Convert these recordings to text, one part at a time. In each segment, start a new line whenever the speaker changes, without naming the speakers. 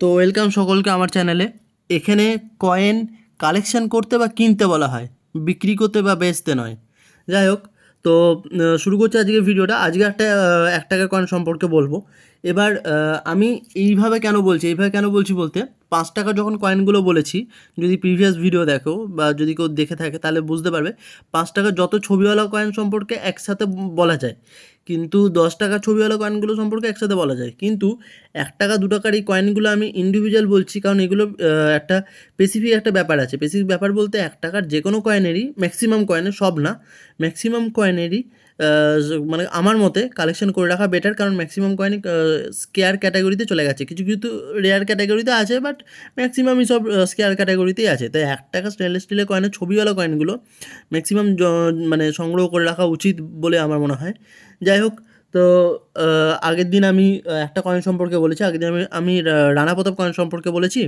তো ওয়েলকাম সকলকে আমার চ্যানেলে এখানে কয়েন কালেকশন করতে বা কিনতে বলা হয়, বিক্রি করতে বা বেচতে নয়। যাই হোক, তো শুরু করছি আজকে ভিডিওটা। আজকে একটা এক টাকার কয়েন সম্পর্কে বলব। এবার আমি এইভাবে কেন বলছি? এইভাবে কেন বলছি বলতে, পাঁচ টাকা যখন কয়েনগুলো বলেছি, যদি প্রিভিয়াস ভিডিও দেখো বা যদি কেউ দেখে থাকে, তাহলে বুঝতে পারবে, পাঁচ টাকার যত ছবিওয়ালা কয়েন সম্পর্কে একসাথে বলা যায় কিন্তু দশ টাকা ছবিওয়ালা কয়েনগুলো সম্পর্কে একসাথে বলা যায়। কিন্তু এক টাকা, দু টাকার এই কয়েনগুলো আমি ইন্ডিভিজুয়াল বলছি, কারণ এগুলো একটা স্পেসিফিক একটা ব্যাপার আছে। স্পেসিফিক ব্যাপার বলতে এক টাকার যে কোনো কয়েনেরই ম্যাক্সিমাম কয়েনের সব না ম্যাক্সিমাম কয়েনেরই মানে আমার মতে কালেকশন করে রাখা বেটার কারণ ম্যাক্সিমাম কয়েন স্কেয়ার ক্যাটাগরিতে চলে গেছে। কিছু কিছু রেয়ার ক্যাটাগরিতে আছে বাট ম্যাক্সিমামই সব স্কেয়ার ক্যাটাগরিতেই আছে। তাই এক টাকা স্টেনলেস স্টিলের কয়েনের ছবিওয়ালা কয়েনগুলো ম্যাক্সিমাম মানে সংগ্রহ করে রাখা উচিত বলে আমার মনে হয়। যাই হোক তো আগের দিন আমি একটা কয়েন সম্পর্কে বলেছি, আগের দিন আমি আমি রানা প্রতাপ কয়েন সম্পর্কে বলেছি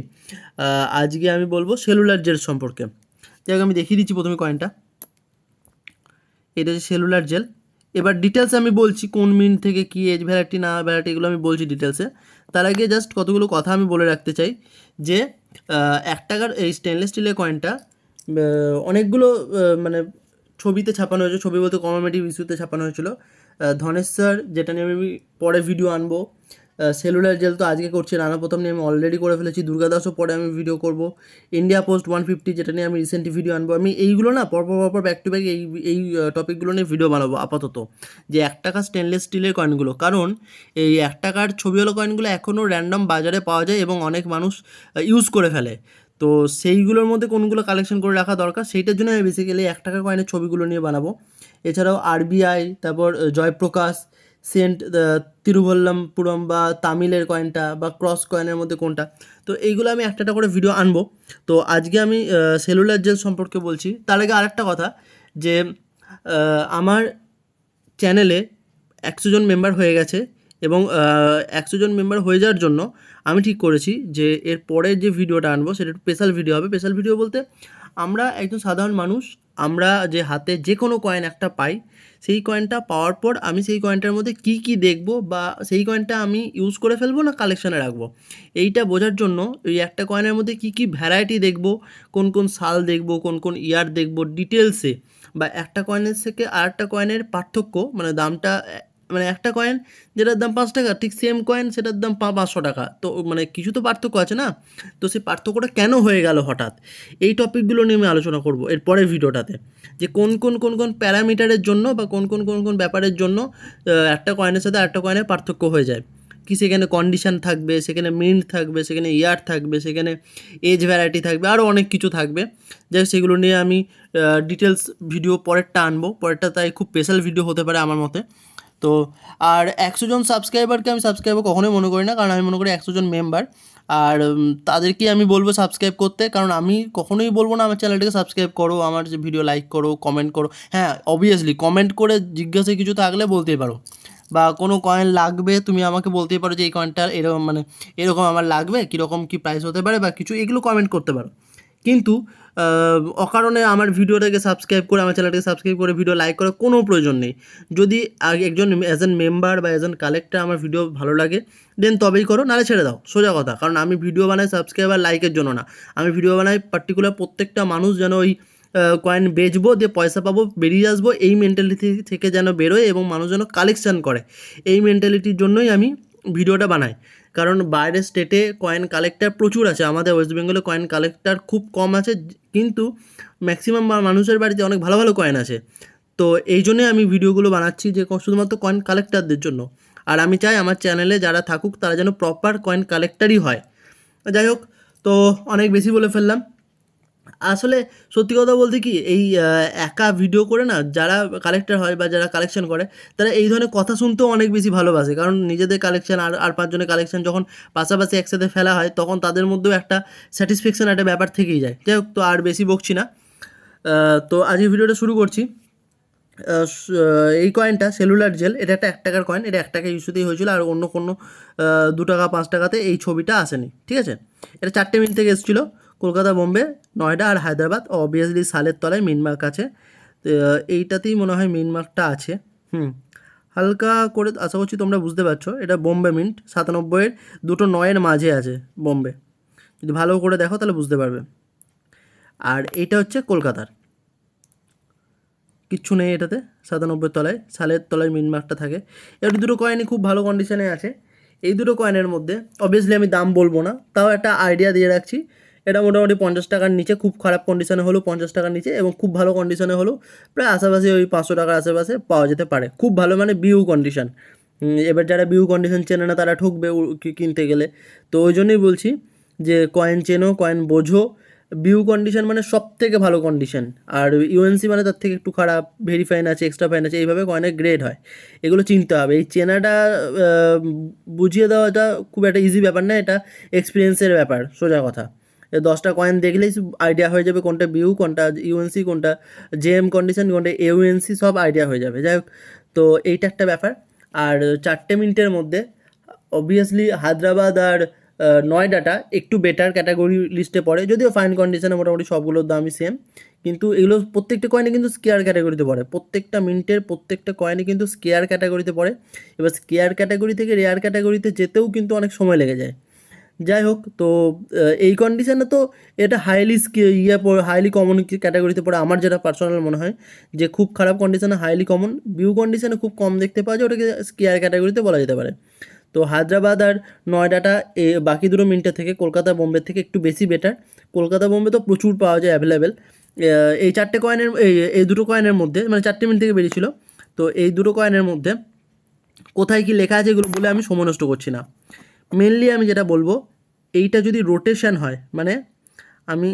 আজকে আমি বলব সেলুলার জেল সম্পর্কে। যাই হোক, আমি দেখিয়ে দিচ্ছি প্রথমে কয়েনটা এটা হচ্ছে সেলুলার জেল এবার ডিটেলসে আমি বলছি, কোন মিন থেকে কী এজ ভ্যারাইটি না ভ্যারাইটি এগুলো আমি বলছি ডিটেলসে তার আগে জাস্ট কতগুলো কথা আমি বলে রাখতে চাই, যে এক টাকার এই স্টেনলেস স্টিলের কয়েনটা অনেকগুলো মানে ছবিতে ছাপানো হয়েছে, ছবি বলতে কমেডি ইস্যুতে ছাপানো হয়েছিল। ধনেশ্বর, যেটা নিয়ে আমি পরে ভিডিও আনব। সেলুলার জেল তো আজকে করছি রানা প্রথম নিয়ে আমি অলরেডি করে ফেলেছি, দুর্গাদাসও পরে আমি ভিডিও করব। ইন্ডিয়া পোস্ট ওয়ান ফিফটি যেটা নিয়ে আমি রিসেন্টলি ভিডিও আনব। আমি এইগুলো না পরপর পরপর ব্যাক টু ব্যাক এই এই টপিকগুলো নিয়ে ভিডিও বানাবো, আপাতত। যে এক টাকা স্টেনলেস স্টিলের কয়েনগুলো কারণ এই এক টাকার ছবিওয়ালা কয়েনগুলো এখনও র্যান্ডম বাজারে পাওয়া যায় এবং অনেক মানুষ ইউজ করে ফেলে। তো সেইগুলোর মধ্যে কোনগুলো কালেকশন করে রাখা দরকার, সেইটার জন্য আমি বেসিক্যালি এক টাকার কয়েনের ছবিগুলো নিয়ে বানাবো। এছাড়াও আরবিআই তারপর জয়প্রকাশ, সেন্ট তিরুভল্লমপুরম বা তামিলের কয়েনটা বা ক্রস কয়েনের মধ্যে কোনটা। তো এইগুলো আমি একটা একটা করে ভিডিও আনব। তো আজকে আমি সেলুলার জেল সম্পর্কে বলছি। তার আগে আরেকটা কথা যে আমার চ্যানেলে একশো জন মেম্বার হয়ে গেছে এবং একশো জন মেম্বার হয়ে যাওয়ার জন্য আমি ঠিক করেছি যে এর পরে যে ভিডিওটা আনব, সেটা একটু স্পেশাল ভিডিও হবে। স্পেশাল ভিডিও বলতে, আমরা একজন সাধারণ মানুষ, আমরা যে হাতে যে কোনো কয়েন একটা পাই, সেই কয়েনটা পাওয়ার পর আমি সেই কয়েনটার মধ্যে কি কি দেখব বা সেই কয়েনটা আমি ইউজ করে ফেলব না কালেকশানে রাখব? এইটা বোঝার জন্য ওই একটা কয়েনের মধ্যে কি কি ভ্যারাইটি দেখব, কোন কোন সাল দেখব, কোন কোন ইয়ার দেখব ডিটেলসে বা একটা কয়েনের থেকে আর একটা কয়েনের পার্থক্য মানে দামটা মানে একটা কয়েন যেটার দাম পাঁচ টাকা, ঠিক সেম কয়েন সেটার দাম পা- পাঁচশো টাকা। তো মানে কিছু তো পার্থক্য আছে না? তো সেই পার্থক্যটা কেন হয়ে গেল হঠাৎ? এই টপিকগুলো নিয়ে আমি আলোচনা করব এর পরের ভিডিওটাতে। যে কোন কোন কোন কোন প্যারামিটারের জন্য বা কোন কোন কোন কোন ব্যাপারের জন্য একটা কয়েনের সাথে একটা কয়েনের পার্থক্য হয়ে যায়। কি সেখানে কন্ডিশন থাকবে, সেখানে মিন্ট থাকবে, সেখানে ইয়ার থাকবে, সেখানে এজ ভ্যারাইটি থাকবে আরও অনেক কিছু থাকবে। যাই সেগুলো নিয়ে আমি ডিটেলস ভিডিও পরেরটা আনব। পরেরটা তাই খুব স্পেশাল ভিডিও হতে পারে আমার মতে। তো আর একশো জন সাবস্ক্রাইবারকে আমি সাবস্ক্রাইবার কখনোই মনে করি না, কারণ আমি মনে করি একশো জন মেম্বার আর তাদেরকে আমি বলব সাবস্ক্রাইব করতে, কারণ আমি কখনোই বলব না, আমার চ্যানেলটাকে সাবস্ক্রাইব করো, আমার যে ভিডিও লাইক করো কমেন্ট করো। হ্যাঁ অবভিয়াসলি কমেন্ট করে জিজ্ঞাসা কিছু থাকলে বলতেই পারো। বা কোনো কয়েন লাগবে, তুমি আমাকে বলতেই পারো যে এই কয়েনটা এরকম মানে এরকম আমার লাগবে, কীরকম কী প্রাইস হতে পারে বা কিছু, এগুলো কমেন্ট করতে পারো। কিন্তু অকারণে আমার ভিডিওটাকে সাবস্ক্রাইব করে, আমার চ্যানেলটাকে সাবস্ক্রাইব করে ভিডিও লাইক করার কোনো প্রয়োজন নেই। যদি একজন অ্যাজ এন মেম্বার বা অ্যাজ এন কালেক্টর আমার ভিডিও ভালো লাগে দেন তবেই করো, নাহলে ছেড়ে দাও, সোজা কথা। কারণ আমি ভিডিও বানাই সাবস্ক্রাইবার লাইকের জন্য না। আমি ভিডিও বানাই পার্টিকুলার প্রত্যেকটা মানুষ যেন ওই কয়েন বেচবো, দিয়ে পয়সা পাবো, বেরিয়ে আসব, এই মেন্টালিটি থেকে যেন বেরোয় এবং মানুষ যেন কালেকশান করে। এই মেন্টালিটির জন্যই আমি ভিডিওটা বানাই। কারণ বাইরের স্টেটে কয়েন কালেক্টার প্রচুর আছে, আমাদের ওয়েস্ট বেঙ্গলে কয়েন কালেক্টার খুব কম আছে, কিন্তু ম্যাক্সিমাম মানুষের বাড়িতে অনেক ভালো ভালো কয়েন আছে। তো এই জন্যই আমি ভিডিওগুলো বানাচ্ছি যে শুধুমাত্র কয়েন কালেক্টারদের জন্য। আর আমি চাই আমার চ্যানেলে যারা থাকুক তারা যেন প্রপার কয়েন কালেক্টারই হয়। যাই হোক, তো অনেক বেশি বলে ফেললাম। আসলে সত্যি কথা বলতে কি, এই একা ভিডিও করে না, যারা কালেক্টর হয় বা যারা কালেকশন করে, তারা এই ধরনের কথা শুনতেও অনেক বেশি ভালোবাসে। কারণ নিজেদের কালেকশন আর আর পাঁচজনের কালেকশন যখন পাশাপাশি একসাথে ফেলা হয়, তখন তাদের মধ্যেও একটা স্যাটিসফ্যাকশন একটা ব্যাপার থেকেই যায়। যাই হোক, তো আর বেশি বকছি না। তো আজকে ভিডিওটা শুরু করছি। এই কয়েনটা সেলুলার জেল এটা একটা এক টাকার কয়েন এটা এক টাকা ইস্যুতেই হয়েছিল, আর অন্য কোনো দু টাকা, পাঁচ টাকাতে এই ছবিটা আসেনি। ঠিক আছে? এটা চারটে মিনিট থেকে এসেছিল। কলকাতা, বোম্বে, নয়ডা আর হায়দ্রাবাদ। অবভিয়াসলি সালের তলায় মিনমার্ক আছে এইটাতেই মনে হয় মিনমার্কটা আছে। হুম। হালকা করে আশা করছি তোমরা বুঝতে পারছ, এটা বোম্বে মিন্ট। সাতানব্বইয়ের দুটো নয়ের মাঝে আছে বোম্বে। যদি ভালো করে দেখো তাহলে বুঝতে পারবে। আর এইটা হচ্ছে কলকাতার। কিচ্ছু নেই এটাতে, সাতানব্বই তলায়। সালের তলায় মিনমার্কটা থাকে। এর দুটো কয়েনই খুব ভালো কন্ডিশনে আছে। এই দুটো কয়েনের মধ্যে অবভিয়াসলি আমি দাম বলব না, তাও একটা আইডিয়া দিয়ে রাখছি। এটা মোটামুটি পঞ্চাশ টাকার নিচে, খুব খারাপ কন্ডিশনে হলেও পঞ্চাশ টাকার নিচে এবং খুব ভালো কন্ডিশনে হলেও প্রায় আশেপাশে ওই পাঁচশো টাকার আশেপাশে পাওয়া যেতে পারে। খুব ভালো মানে বিউ কন্ডিশন এবার যারা বিউ কন্ডিশন চেনে না, তারা ঠকবে কিনতে গেলে। তো ওই জন্যই বলছি যে কয়েন চেনো কয়েন বোঝো। বিউ কন্ডিশন মানে সব থেকে ভালো কন্ডিশন আর ইউএনসি মানে তার থেকে একটু খারাপ ভেরিফাইন আছে এক্সট্রা ফাইন আছে, এইভাবে কয়েনের গ্রেড হয়। এগুলো চিনতে হবে। এই চেনাটা বুঝিয়ে দেওয়াটা খুব একটা ইজি ব্যাপার না, এটা এক্সপিরিয়েন্সের ব্যাপার, সোজা কথা। দশটা কয়েন দেখলেই আইডিয়া হয়ে যাবে কোনটা বিউ কোনটা ইউএনসি কোনটা জেএম কন্ডিশন কোনটা ইউএনসি সব আইডিয়া হয়ে যাবে। যাই হোক, তো এইটা একটা ব্যাপার। আর চারটে মিনিটের মধ্যে অবভিয়াসলি হায়দ্রাবাদ আর নয়ডাটা একটু বেটার ক্যাটাগরি লিস্টে পড়ে, যদিও ফাইন কন্ডিশনে মোটামুটি সবগুলোর দামই সেম কিন্তু এগুলো প্রত্যেকটা কয়েনে কিন্তু স্কেয়ার ক্যাটাগরিতে পড়ে। প্রত্যেকটা মিনিটের প্রত্যেকটা কয়েনে কিন্তু স্কেয়ার ক্যাটাগরিতে পড়ে। এবার স্কেয়ার ক্যাটাগরি থেকে রেয়ার ক্যাটাগরিতে যেতেও কিন্তু অনেক সময় লেগে যায়। যাই হোক তো এই কন্ডিশনে তো এটা হাইলি ইয়ে হাইলি কমন ক্যাটাগরিতে পড়ে আমার যেটা পার্সোনাল মনে হয়, যে খুব খারাপ কন্ডিশনে হাইলি কমন ভিউ কন্ডিশনে খুব কম দেখতে পাওয়া যায়, ওটাকে স্কেয়ার ক্যাটাগরিতে বলা যেতে পারে। তো হায়দ্রাবাদ আর নয়ডাটা, এ, বাকি দুটো মিনিটের থেকে কলকাতা বোম্বে থেকে একটু বেশি বেটার কলকাতা বোম্বে তো প্রচুর পাওয়া যায় অ্যাভেলেবেল এই চারটে কয়েনের এই এই দুটো কয়েনের মধ্যে মানে চারটে মিনিট থেকে বেরিয়েছিল, তো এই দুটো কয়েনের মধ্যে কোথায় কি লেখা আছে এগুলো বলে আমি সময় নষ্ট করছি না। মেনলি আমি যেটা বলব, এইটা যদি রোটেশান হয় মানে আমি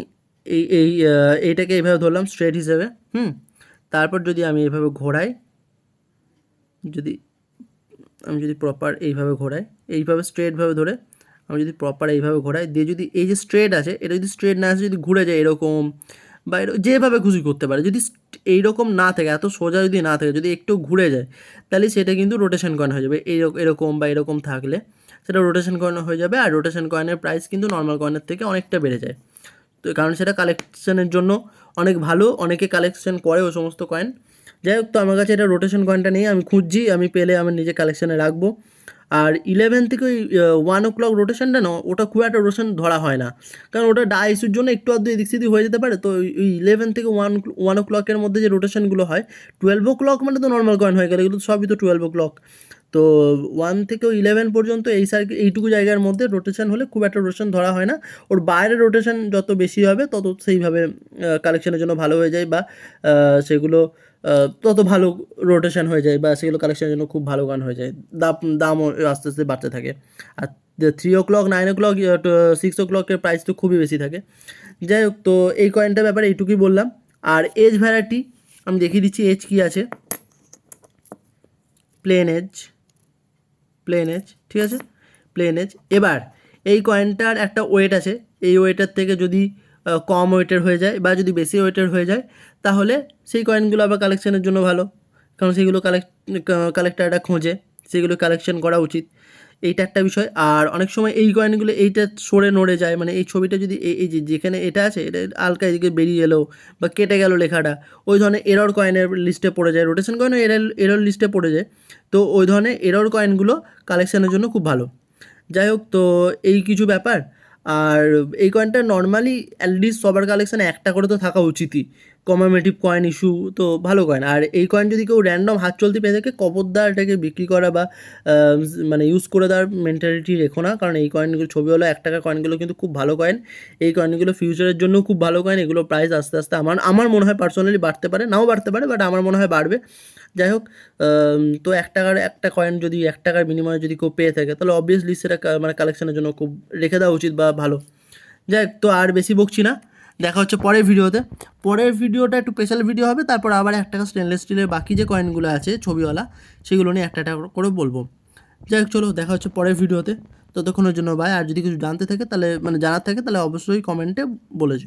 এই এই এইটাকে এইভাবে ধরলাম স্ট্রেট হিসেবে, হুম? তারপর যদি আমি এইভাবে ঘোরাই, যদি, আমি যদি প্রপার এইভাবে ঘোরাই, এইভাবে স্ট্রেটভাবে ধরে, আমি যদি প্রপার এইভাবে ঘোরাই, দিয়ে যদি এই যে স্ট্রেট আছে, এটা যদি স্ট্রেট না আসে, যদি ঘুরে যায় এরকম, বা যেভাবে খুশি করতে পারে, যদি এইরকম না থাকে, এত সোজা যদি না থাকে, যদি একটু ঘুরে যায়, তাহলে সেটা কিন্তু রোটেশন কয়েন হয়ে যাবে এরকম বা এরকম থাকলে। সেটা রোটেশন কয়েন হয়ে যাবে আর রোটেশন কয়েনের প্রাইস কিন্তু নর্মাল কয়েনের থেকে অনেকটা বেড়ে যায়। তো কারণ সেটা কালেকশনের জন্য অনেক ভালো, অনেকে কালেকশন করে ও সমস্ত কয়েন যাই হোক, তো আমার কাছে এটা রোটেশন কয়েনটা নেই, আমি খুঁজছি, আমি পেলে আমি নিজে কালেকশানে রাখব। আর ইলেভেন থেকে ওই ওয়ান ও ক্লক রোটেশনটা না, ওটা খুব একটা রোটেশন ধরা হয় না। কারণ ওটা ডাইসের জন্য একটু আধটু এদিক সেদিক হয়ে যেতে পারে। তো ওই ইলেভেন থেকে ওয়ান ওয়ান ও ক্লকের মধ্যে যে রোটেশনগুলো হয় টুয়েলভ ও ক্লক মানে তো নর্মাল কয়েন হয়ে গেলে, এগুলো সবই তো টুয়েলভ ও ক্লক তো ওয়ান থেকে ইলেভেন পর্যন্ত এই সার্কিট এইটুকু জায়গার মধ্যে রোটেশন হলে খুব একটা রোটেশন ধরা হয় না। ওর বাইরে রোটেশন যত বেশি হবে, তত সেইভাবে কালেকশনের জন্য ভালো হয়ে যায় বা সেগুলো তত ভালো রোটেশন হয়ে যায় বা সেগুলো কালেকশনের জন্য খুব ভালো গান হয়ে যায়। দাম দামও আস্তে আস্তে বাড়তে থাকে। আর three o'clock nine o'clock six ও ক্লকের প্রাইস তো খুবই বেশি থাকে। যাই হোক, তো এই কয়েনটার ব্যাপারে এইটুকুই বললাম। আর এজ ভ্যারাইটি আমি দেখিয়ে দিচ্ছি এজ কী আছে। প্লেন এজ প্লেন এজ ঠিক আছে? প্লেন এজ এবার, এই কয়েনটার একটা ওয়েট আছে। এই ওয়েটের থেকে যদি কম ওয়েটের হয়ে যায় বা যদি বেশি ওয়েটের হয়ে যায়, তাহলে সেই কয়েনগুলো আবার কালেকশানের জন্য ভালো। কারণ সেগুলো কালেক্ট কালেক্টারটা খোঁজে। সেগুলো কালেকশন করা উচিত। এইটা একটা বিষয়। আর অনেক সময় এই কয়েনগুলো এইটা সরে নড়ে যায়। মানে এই ছবিটা যদি এই যে যেখানে এটা আছে, এটা আলকা এদিকে বেরিয়ে এলো বা কেটে গেল লেখাটা, ওই ধরনের এরর কয়েনের লিস্টে পড়ে যায়। রোটেশন কয়েনও এরর এরর লিস্টে পড়ে যায়। তো ওই ধরনের এরর কয়েনগুলো কালেকশানের জন্য খুব ভালো। যাই হোক, তো এই কিছু ব্যাপার। আর এই কয়েনটা নর্মালি অ্যাটলিস্ট সবার কালেকশানে একটা করে তো থাকা উচিতই। কমামেটিভ কয়েন ইস্যু তো ভালো কয়েন আর এই কয়েন যদি কেউ র্যান্ডম হাত চলতি পেয়ে থাকে কবরদার এটাকে বিক্রি করা বা মানে ইউজ করে দেওয়ার মেন্টালিটি রেখো না, কারণ এই কয়েনগুলো ছবি হলো এক টাকার কয়েনগুলো কিন্তু খুব ভালো কয়েন এই কয়েনগুলো ফিউচারের জন্য খুব ভালো কয়েন এগুলো প্রাইস আস্তে আস্তে আমার আমার মনে হয় পার্সোনালি বাড়তে পারে, নাও বাড়তে পারে বাট আমার মনে হয় বাড়বে। যাই হোক তো এক টাকার, একটা কয়েন যদি এক টাকার বিনিময়ে যদি কেউ পেয়ে থাকে, তাহলে অবভিয়াসলি সেটা মানে কালেকশনের জন্য খুব রেখে দেওয়া উচিত বা ভালো। যাই তো আর বেশি বকছি না। দেখা হচ্ছে পরের ভিডিওতে। পরের ভিডিওটা একটু স্পেশাল ভিডিও হবে, তারপর আবার এক টাকা স্টেনলেস স্টিলের বাকি যে কয়েনগুলো আছে, ছবিওয়ালা, সেগুলো নিয়ে একটা একটা করে বলব। যাই হোক, চলো, দেখা হচ্ছে পরের ভিডিওতে। ততক্ষণের জন্য ভাই আর যদি কিছু জানতে থাকে, তাহলে মানে জানার থাকে, তাহলে অবশ্যই কমেন্টে বলেছ